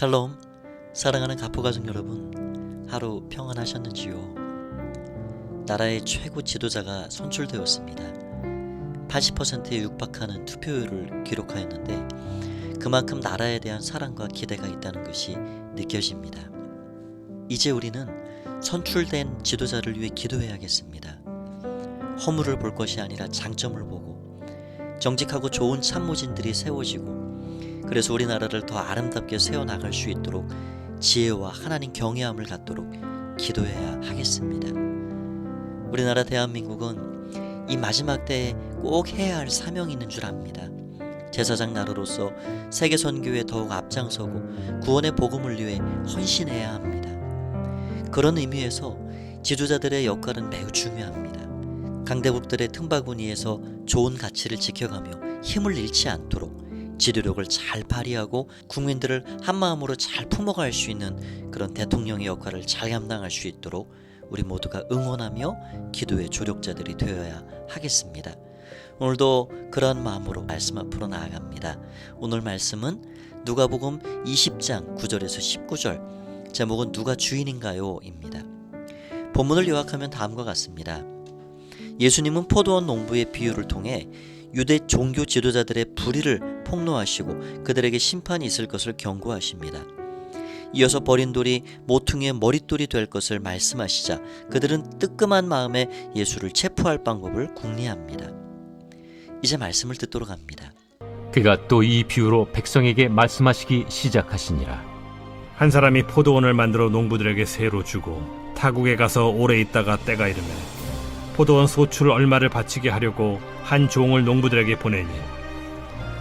샬롬 사랑하는 가포가족 여러분 하루 평안하셨는지요? 나라의 최고 지도자가 선출되었습니다. 80%에 육박하는 투표율을 기록하였는데 그만큼 나라에 대한 사랑과 기대가 있다는 것이 느껴집니다. 이제 우리는 선출된 지도자를 위해 기도해야겠습니다. 허물을 볼 것이 아니라 장점을 보고 정직하고 좋은 참모진들이 세워지고 그래서 우리나라를 더 아름답게 세워나갈 수 있도록 지혜와 하나님 경외함을 갖도록 기도해야 하겠습니다. 우리나라 대한민국은 이 마지막 때에 꼭 해야 할 사명이 있는 줄 압니다. 제사장 나라로서 세계 선교에 더욱 앞장서고 구원의 복음을 위해 헌신해야 합니다. 그런 의미에서 지도자들의 역할은 매우 중요합니다. 강대국들의 틈바구니에서 좋은 가치를 지켜가며 힘을 잃지 않도록 지도력을 잘 발휘하고 국민들을 한마음으로 잘 품어갈 수 있는 그런 대통령의 역할을 잘 감당할 수 있도록 우리 모두가 응원하며 기도의 조력자들이 되어야 하겠습니다. 오늘도 그러한 마음으로 말씀 앞으로 나아갑니다. 오늘 말씀은 누가복음 20장 9절에서 19절 제목은 누가 주인인가요?입니다. 본문을 요약하면 다음과 같습니다. 예수님은 포도원 농부의 비유를 통해 유대 종교 지도자들의 불의를 폭로하시고 그들에게 심판이 있을 것을 경고하십니다. 이어서 버린 돌이 모퉁이의 머릿돌이 될 것을 말씀하시자 그들은 뜨끔한 마음에 예수를 체포할 방법을 궁리합니다. 이제 말씀을 듣도록 합니다. 그가 또 이 비유로 백성에게 말씀하시기 시작하시니라. 한 사람이 포도원을 만들어 농부들에게 새로 주고 타국에 가서 오래 있다가 때가 이르면 포도원 소출 얼마를 바치게 하려고 한 종을 농부들에게 보내니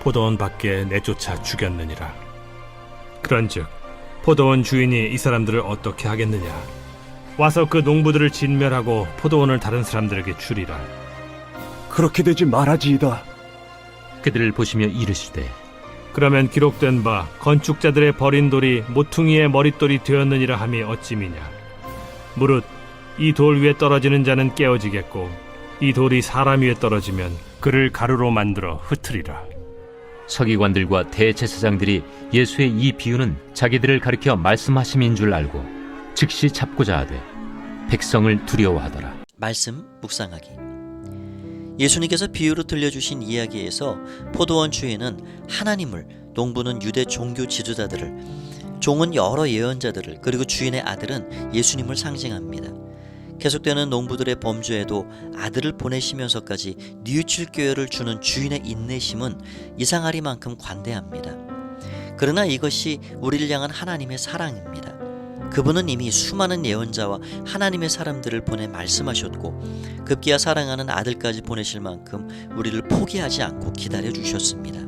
포도원 밖에 내쫓아 죽였느니라. 그런즉 포도원 주인이 이 사람들을 어떻게 하겠느냐? 와서 그 농부들을 진멸하고 포도원을 다른 사람들에게 주리라. 그렇게 되지 말아지이다. 그들을 보시며 이르시되 그러면 기록된 바 건축자들의 버린 돌이 모퉁이의 머릿돌이 되었느니라 함이 어찌미냐? 무릇 이 돌 위에 떨어지는 자는 깨어지겠고 이 돌이 사람 위에 떨어지면 그를 가루로 만들어 흩으리라 서기관들과 대제사장들이 예수의 이 비유는 자기들을 가리켜 말씀하심인 줄 알고 즉시 잡고자 하되 백성을 두려워하더라. 말씀 묵상하기. 예수님께서 비유로 들려주신 이야기에서 포도원 주인은 하나님을, 농부는 유대 종교 지도자들을, 종은 여러 예언자들을, 그리고 주인의 아들은 예수님을 상징합니다. 계속되는 농부들의 범죄에도 아들을 보내시면서까지 뉘우칠 기회를 주는 주인의 인내심은 이상하리만큼 관대합니다. 그러나 이것이 우리를 향한 하나님의 사랑입니다. 그분은 이미 수많은 예언자와 하나님의 사람들을 보내 말씀하셨고 급기야 사랑하는 아들까지 보내실 만큼 우리를 포기하지 않고 기다려 주셨습니다.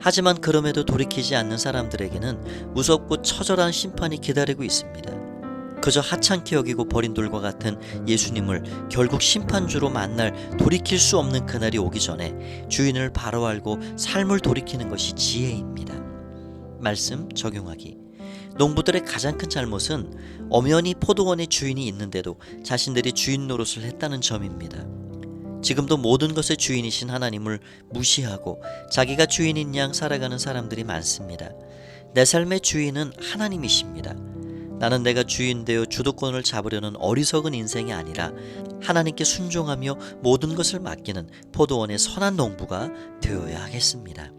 하지만 그럼에도 돌이키지 않는 사람들에게는 무섭고 처절한 심판이 기다리고 있습니다. 그저 하찮게 여기고 버린 돌과 같은 예수님을 결국 심판주로 만날 돌이킬 수 없는 그날이 오기 전에 주인을 바로 알고 삶을 돌이키는 것이 지혜입니다. 말씀 적용하기. 농부들의 가장 큰 잘못은 엄연히 포도원의 주인이 있는데도 자신들이 주인 노릇을 했다는 점입니다. 지금도 모든 것의 주인이신 하나님을 무시하고 자기가 주인인 양 살아가는 사람들이 많습니다. 내 삶의 주인은 하나님이십니다. 나는 내가 주인 되어 주도권을 잡으려는 어리석은 인생이 아니라 하나님께 순종하며 모든 것을 맡기는 포도원의 선한 농부가 되어야 하겠습니다.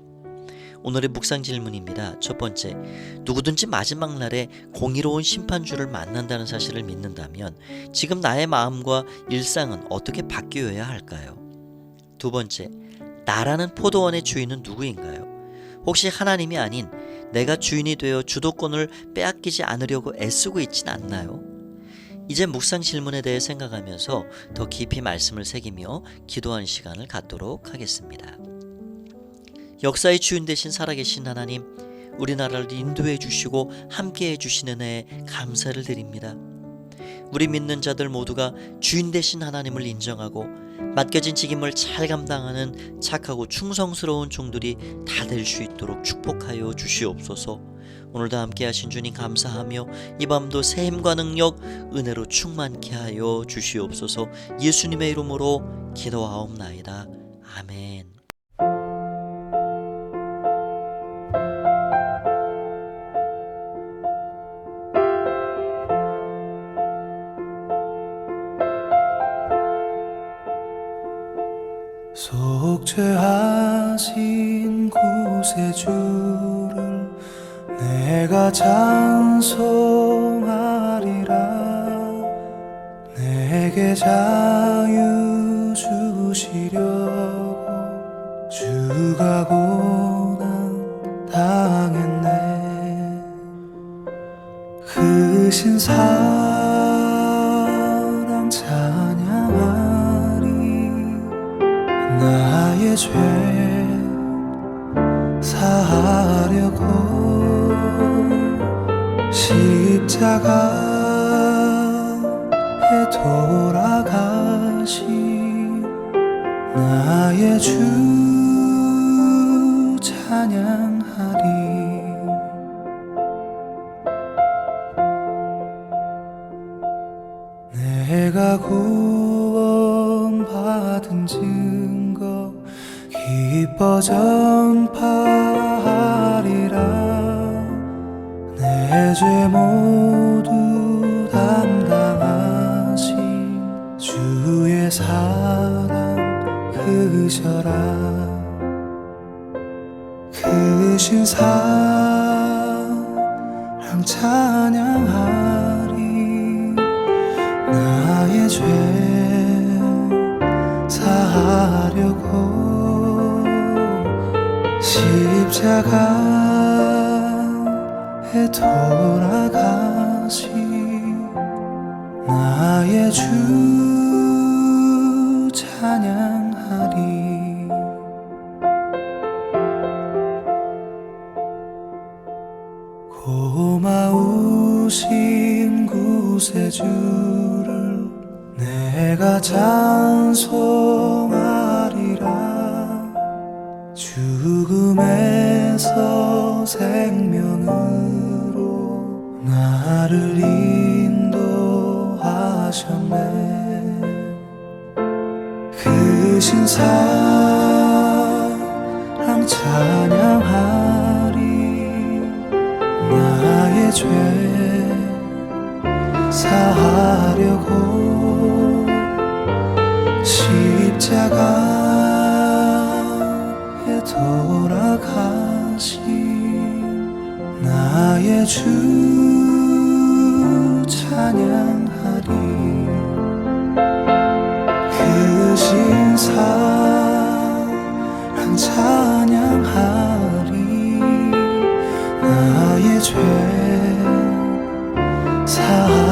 오늘의 묵상 질문입니다. 첫 번째, 누구든지 마지막 날에 공의로운 심판주를 만난다는 사실을 믿는다면 지금 나의 마음과 일상은 어떻게 바뀌어야 할까요? 두 번째, 나라는 포도원의 주인은 누구인가요? 혹시 하나님이 아닌 내가 주인이 되어 주도권을 빼앗기지 않으려고 애쓰고 있진 않나요? 이제 묵상 질문에 대해 생각하면서 더 깊이 말씀을 새기며 기도하는 시간을 갖도록 하겠습니다. 역사의 주인 되신 살아계신 하나님, 우리나라를 인도해 주시고 함께 해 주시는 애 감사를 드립니다. 우리 믿는 자들 모두가 주인 되신 하나님을 인정하고 맡겨진 책임을 잘 감당하는 착하고 충성스러운 종들이 다 될 수 있도록 축복하여 주시옵소서. 오늘도 함께 하신 주님 감사하며 이 밤도 새 힘과 능력 은혜로 충만케 하여 주시옵소서. 예수님의 이름으로 기도하옵나이다. 아멘. 속죄하신 구세주를 내가 찬송하리라. 내게 자유 주시려고 주가 고난 당했네. 크신 사 죄 사하려고 십자가에 돌아가신 나의 주 찬양하리. 내가 구원받은 증거 기뻐 전파하리라 내 죄 모두 담당하신 주의 사랑 크셔라. 크신 사랑 찬양하리. 나의 죄 사하려고 십자가에 돌아가신 나의 주 찬양하리. 고마우신 구세주를 내가 찬송하 죽음에서 생명으로 나를 인도하셨네. 크신 사 돌아가신 나의 주 찬양하리. 크신 사랑 찬양하리. 나의 죄 사하